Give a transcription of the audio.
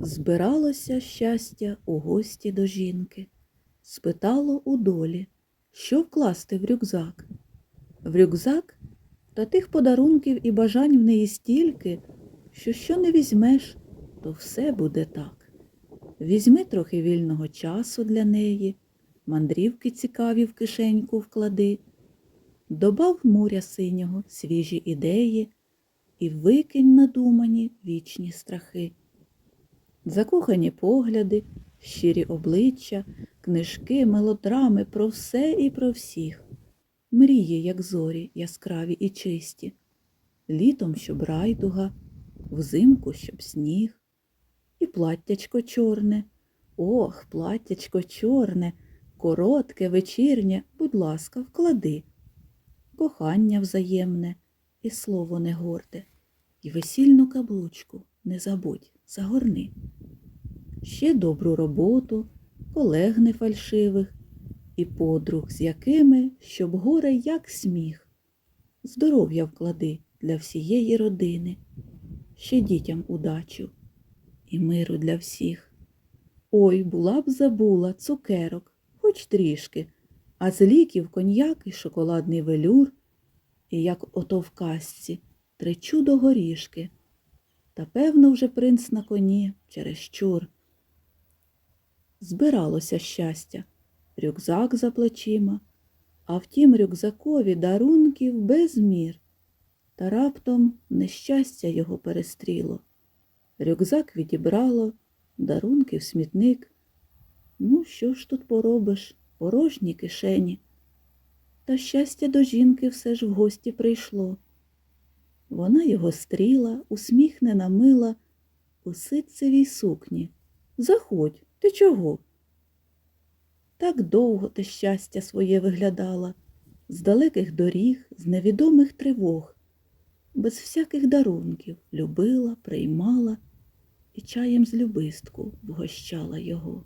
Збиралося щастя у гості до жінки. Спитало у долі, що вкласти в рюкзак. В рюкзак та тих подарунків і бажань в неї стільки, що що не візьмеш, то все буде так. Візьми трохи вільного часу для неї, мандрівки цікаві в кишеньку вклади, добав моря синього свіжі ідеї і викинь надумані вічні страхи. Закохані погляди, щирі обличчя, книжки, мелодрами про все і про всіх. Мрії, як зорі, яскраві і чисті. Літом, щоб райдуга, взимку, щоб сніг. І платтячко чорне. Ох, платтячко чорне, коротке, вечірнє, будь ласка, вклади. Кохання взаємне і слово не горде. І весільну каблучку не забудь, загорни. Ще добру роботу, колег не фальшивих, і подруг, з якими, щоб горе як сміх. Здоров'я вклади для всієї родини, ще дітям удачу і миру для всіх. Ой, була б забула цукерок, хоч трішки, а з ліків коньяк і шоколадний велюр, і як ото в казці, три чудо горішки. Та певно вже принц на коні через чересчур. Збиралося щастя, рюкзак за плечима, а в тім рюкзакові дарунків без мір. Та раптом нещастя його перестріло. Рюкзак відібрало, дарунки в смітник. Ну, що ж тут поробиш, порожні кишені. Та щастя до жінки все ж в гості прийшло. Вона його стріла, усміхнена мила, у ситцевій сукні. Заходь, ти чого? Так довго ти щастя своє виглядала, з далеких доріг, з невідомих тривог, без всяких дарунків любила, приймала і чаєм з любистку вгощала його.